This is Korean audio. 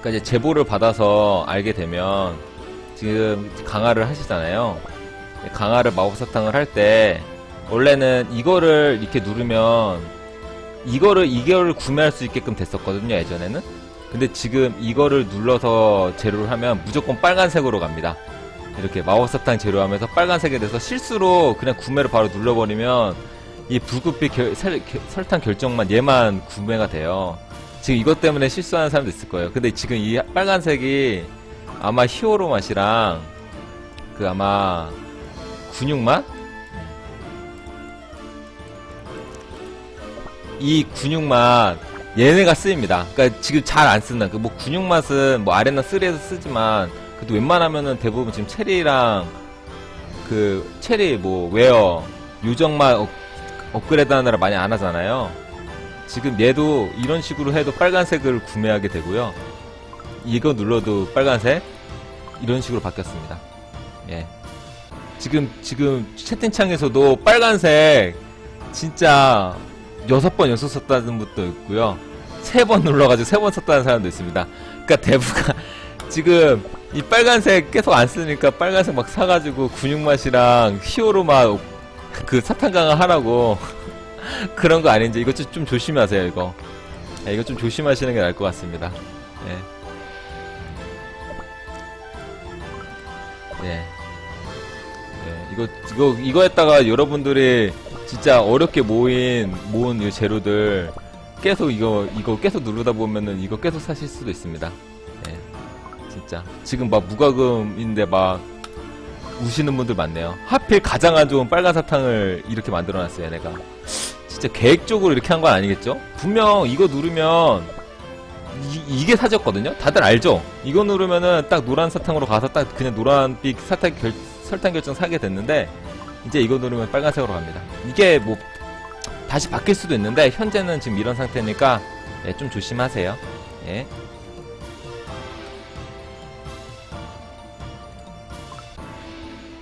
그러니까 이제 제보를 받아서 알게 되면 지금 강화를 하시잖아요. 강화를 마법 사탕을 할 때 원래는 이거를 이렇게 누르면 이거를 이거를 구매할 수 있게끔 됐었거든요 예전에는. 근데 지금 이거를 눌러서 재료를 하면 무조건 빨간색으로 갑니다. 이렇게 마법 사탕 재료하면서 빨간색이 돼서 실수로 그냥 구매를 바로 눌러버리면 이 붉은빛 결- 설, 결- 설탕 결정만 얘만 구매가 돼요. 지금 이것 때문에 실수하는 사람도 있을 거예요. 근데 지금 이 빨간색이 아마 히어로 맛이랑 그 아마 근육 맛? 이 근육 맛 얘네가 쓰입니다. 그러니까 지금 잘안 쓴다. 그뭐 근육 맛은 뭐 아레나 3에서 쓰지만 그래도 웬만하면은 대부분 지금 체리랑 그 체리 뭐 웨어 요정 맛 업, 업그레이드 하느라 많이 안 하잖아요. 지금 얘도 이런 식으로 해도 빨간색을 구매하게 되고요. 이거 눌러도 빨간색 이런 식으로 바뀌었습니다. 예. 지금 지금 채팅창에서도 빨간색 진짜 여섯 번 연속 썼다는 분도 있고요. 세 번 눌러가지고 세 번 썼다는 사람도 있습니다. 그러니까 대부가 지금 이 빨간색 계속 안 쓰니까 빨간색 막 사가지고 근육 맛이랑 히어로 맛 그 사탕 강화 하라고 그런 거 아닌지 이거 좀, 좀 조심하세요 이거. 예, 이거 좀 조심하시는 게 나을 것 같습니다. 예. 예. 예, 이거 이거 이거 했다가 여러분들이 진짜 어렵게 모인 모은 이 재료들 계속 이거 이거 계속 누르다 보면은 이거 계속 사실 수도 있습니다. 예. 진짜 지금 막 무과금인데 막 우시는 분들 많네요. 하필 가장 안 좋은 빨간 사탕을 이렇게 만들어놨어요, 얘네가. 진짜 계획적으로 이렇게 한 건 아니겠죠? 분명 이거 누르면 이, 게 사졌거든요? 다들 알죠? 이거 누르면은 딱 노란 사탕으로 가서 딱 그냥 노란빛 사탕 결, 설탕 결정 사게 됐는데 이제 이거 누르면 빨간색으로 갑니다. 이게 뭐 다시 바뀔 수도 있는데 현재는 지금 이런 상태니까 예, 좀 조심하세요. 예.